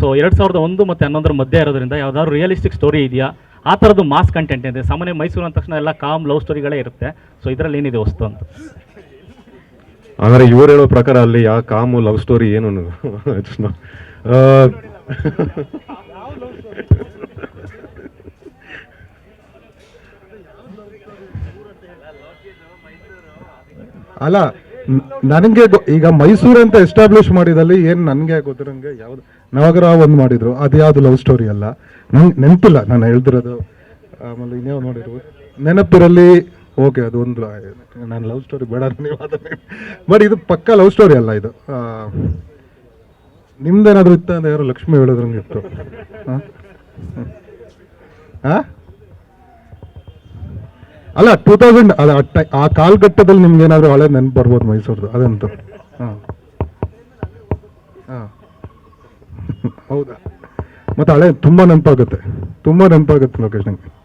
So ಎರಡು ಸಾವಿರದ ಒಂದು ಮತ್ತು ಹನ್ನೊಂದರ ಮಧ್ಯೆ ಇರೋದ್ರಿಂದ ಯಾವ್ದಾದ್ರು ರಿಯಲಿಸ್ಟಿಕ್ ಸ್ಟೋರಿ ಇದೆಯಾ? ಆ ಥರದ್ದು ಮಾಸ್ ಕಂಟೆಂಟ್ ಇದೆ ಸಾಮಾನ್ಯ ಮೈಸೂರು ಅಂದ ತಕ್ಷಣ ಎಲ್ಲ ಕಾಮ್ ಲವ್ ಸ್ಟೋರಿಗಳೇ ಇರುತ್ತೆ. ಸೊ ಇದರಲ್ಲಿ ಏನಿದೆ ವಸ್ತು ಅಂತ? ಅಂದರೆ ಇವ್ರು ಹೇಳೋ ಪ್ರಕಾರ ಅಲ್ಲಿ ಯಾವ ಕಾಮು ಲವ್ ಸ್ಟೋರಿ ಏನು ಅಲ್ಲ ನನಗೆ ಈಗ ಮೈಸೂರು ಅಂತ ಎಸ್ಟಾಬ್ಲಿಷ್ ಮಾಡಿದಲ್ಲಿ ಏನು ನನಗೆ ಗೊತ್ತಿರಂಗೆ ಯಾವ್ದು ನವಗ್ರಹ ಒಂದು ಮಾಡಿದ್ರು, ಅದು ಯಾವುದು ಲವ್ ಸ್ಟೋರಿ ಅಲ್ಲ. ನಂಗೆ ನೆನಪಿಲ್ಲ, ನಾನು ಹೇಳ್ತಿರೋದು ಆಮೇಲೆ ಇನ್ಯಾವ ನೋಡಿರು ನೆನಪಿರಲ್ಲಿ ಓಕೆ, ಅದು ಒಂದು ನಾನು ಲವ್ ಸ್ಟೋರಿ ಬೇಡ ನೀವು ಬಟ್ ಇದು ಪಕ್ಕ ಲವ್ ಸ್ಟೋರಿ ಅಲ್ಲ ಇದು. ನಿಮ್ದೇನಾದ್ರೂ ಇತ್ತ ಅಂತ ಯಾರು ಲಕ್ಷ್ಮಿ ಹೇಳೋದ್ರಂಗೆ ಇತ್ತು. ಹಾಂ ಹಾಂ? ಅಲ್ಲ ಟೂ ತೌಸಂಡ್ ಅದು ಆ ಟೈ- ಆ ಕಾಲಘಟ್ಟದಲ್ಲಿ ನಿಮ್ಗೆ ಏನಾದರೂ ಹಳೆ ನೆನಪು ಬರ್ಬೋದು ಮೈಸೂರ್ದು ಅದಂತೂ. ಹಾಂ. ಹಾಂ. ಹೌದಾ? ಮತ್ತೆ ಹಳೆ ತುಂಬ ನೆನಪಾಗುತ್ತೆ. ತುಂಬ ನೆನಪಾಗುತ್ತೆ ಲೊಕೇಶನ್ಗೆ